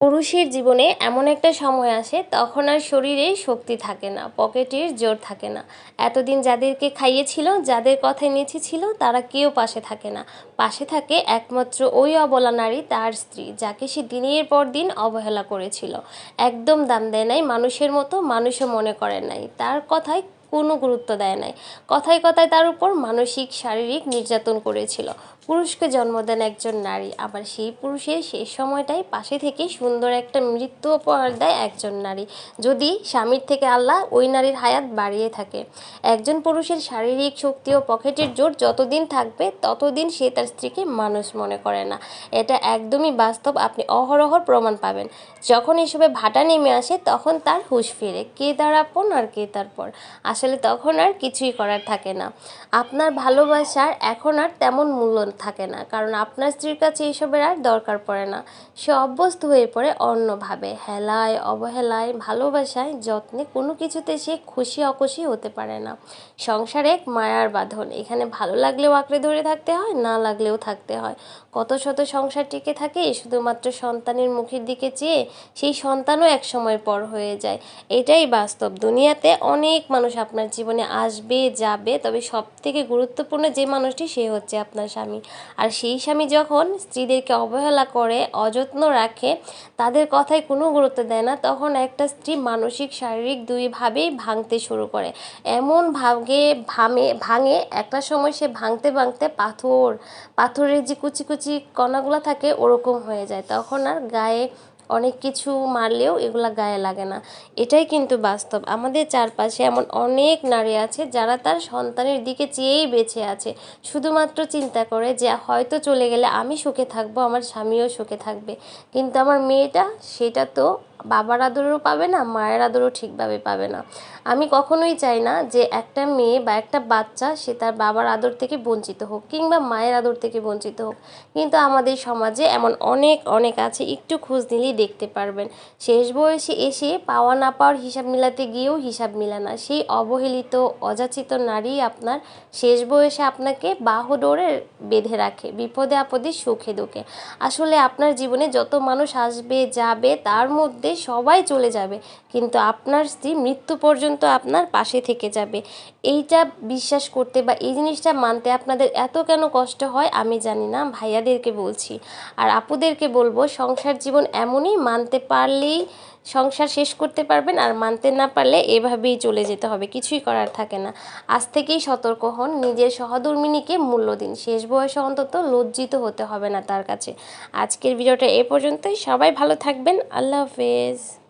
পুরুষের জীবনে এমন একটা সময় আসে, তখন আর শরীরে শক্তি থাকে না, পকেটের জোর থাকে না। এতদিন যাদেরকে খাইয়েছিল, যাদের কথায় নিচে ছিল, তারা কেউ পাশে থাকে না। পাশে থাকে একমাত্র ওই অবলা নারী, তার স্ত্রী, যাকে সে দিনের পর দিন অবহেলা করেছিল। একদম দাম দেয় নাই মানুষের মতো, মানুষও মনে করে নাই। তার কথায় কোনো গুরুত্ব দেয় নাই। কথায় কথায় তার উপর মানসিক, শারীরিক নির্যাতন করেছিল। পুরুষকে জন্ম দেন একজন নারী, আবার সেই পুরুষের সেই সময়টাই পাশে থেকে সুন্দর একটা মৃত্যু উপহার দেয় একজন নারী। যদি স্বামীর থেকে আল্লাহ ওই নারীর হায়াত বাড়িয়ে থাকে। একজন পুরুষের শারীরিক শক্তি ও পকেটের জোর যতদিন থাকবে, ততদিন সে তার স্ত্রীকে মানুষ মনে করে না। এটা একদমই বাস্তব, আপনি অহরহর প্রমাণ পাবেন। যখন এসবে ভাটা নেমে আসে, তখন তার হুঁশ ফিরে। কে তার আপন আর কে তার পর? আসলে তখন আর কিছুই করার থাকে না। আপনার ভালোবাসার এখন আর তেমন মূল্য থাকে না। কারণ আপনার স্ত্রীর কাছে এইসবের আর দরকার পড়ে না। সে অভ্যস্ত হয়ে পড়ে অন্যভাবে। হেলায়, অবহেলায়, ভালোবাসায় যত্নে কোনো কিছুতে সে খুশি, অখুশি হতে পারে না। সংসার এক মায়ার বাঁধন। এখানে ভালো লাগলেও আঁকড়ে ধরে থাকতে হয়, না লাগলেও থাকতে হয়। কত শত সংসার টিকে থাকে, শুধুমাত্র সন্তানের মুখের দিকে চেয়ে সেই সন্তানও এক সময় পর হয়ে যায়। এটাই বাস্তব। দুনিয়াতে অনেক মানুষ আপনার জীবনে আসবে, যাবে, তবে সব থেকে গুরুত্বপূর্ণ যে মানুষটি সে হচ্ছে আপনার স্বামী। আর সেই স্বামী যখন স্ত্রীদেরকে অবহেলা করে, অযত্ন রাখে, তাদের কথায় কোনো গুরুত্ব দেয় না, তখন একটা স্ত্রী মানসিক, শারীরিক দুইভাবেই ভাঙতে শুরু করে। এমন ভাগে, ভামে, ভাঙে, একটা সময় সে ভাঙতে ভাঙতে পাথর, পাথরের যে কুচি কুচি কণাগুলো থাকে, ওরকম হয়ে যায়। তখন আর গায়ে অনেক কিছু মারলেও এগুলা গায়ে লাগে না। এটাই কিন্তু বাস্তব। আমাদের চারপাশে এমন অনেক নারী আছে যারা তার সন্তানের দিকে চেয়েই বেঁচে আছে। শুধুমাত্র চিন্তা করে যে হয়তো চলে গেলে আমি সুখে থাকব, আমার স্বামীও সুখে থাকবে। কিন্তু আমার মেয়েটা, সেটা তো বাবার আদরও পাবে না, মায়ের আদরও ঠিকভাবে পাবে না। আমি কখনোই চাই না যে একটা মেয়ে বা একটা বাচ্চা সে তার বাবার আদর থেকে বঞ্চিত হোক কিংবা মায়ের আদর থেকে বঞ্চিত হোক। কিন্তু আমাদের সমাজে এমন অনেক অনেক আছে, একটু খোঁজ নিলেই দেখতে পারবেন। শেষ বয়সে এসে পাওয়া না পাওয়ার হিসাব মিলাতে গিয়েও হিসাব মিলা না। সেই অবহেলিত, অযাচিত নারী আপনার শেষ বয়সে আপনাকে বাহুডোরে বেঁধে রাখে, বিপদে আপদে সুখে দুঃখে। আসলে আপনার জীবনে যত মানুষ আসবে, যাবে, তার মধ্যে সবাই চলে যাবে। কিন্তু আপনার স্ত্রী মৃত্যু পর্যন্ত আপনার পাশে থেকে যাবে। এইটা বিশ্বাস করতে বা এই জিনিসটা মানতে আপনাদের এত কেন কষ্ট হয় আমি জানি না। ভাইয়াদেরকে বলছি। আর আপুদেরকে বলব, সংসার জীবন এমনই মানতে পারলেই সংসার শেষ করতে পারবেন আর মানতে না পারলে এভাবেই চলে যেতে হবে, কিছুই করার থাকে না। আজ থেকেই সতর্ক হন, নিজের সহধর্মিনীকে মূল্য দিন। শেষ বয়সে অন্তত লজ্জিত হতে হবে না তার কাছে। আজকের ভিডিওটা এ পর্যন্তই। সবাই ভালো থাকবেন। আল্লাহ হাফেজ।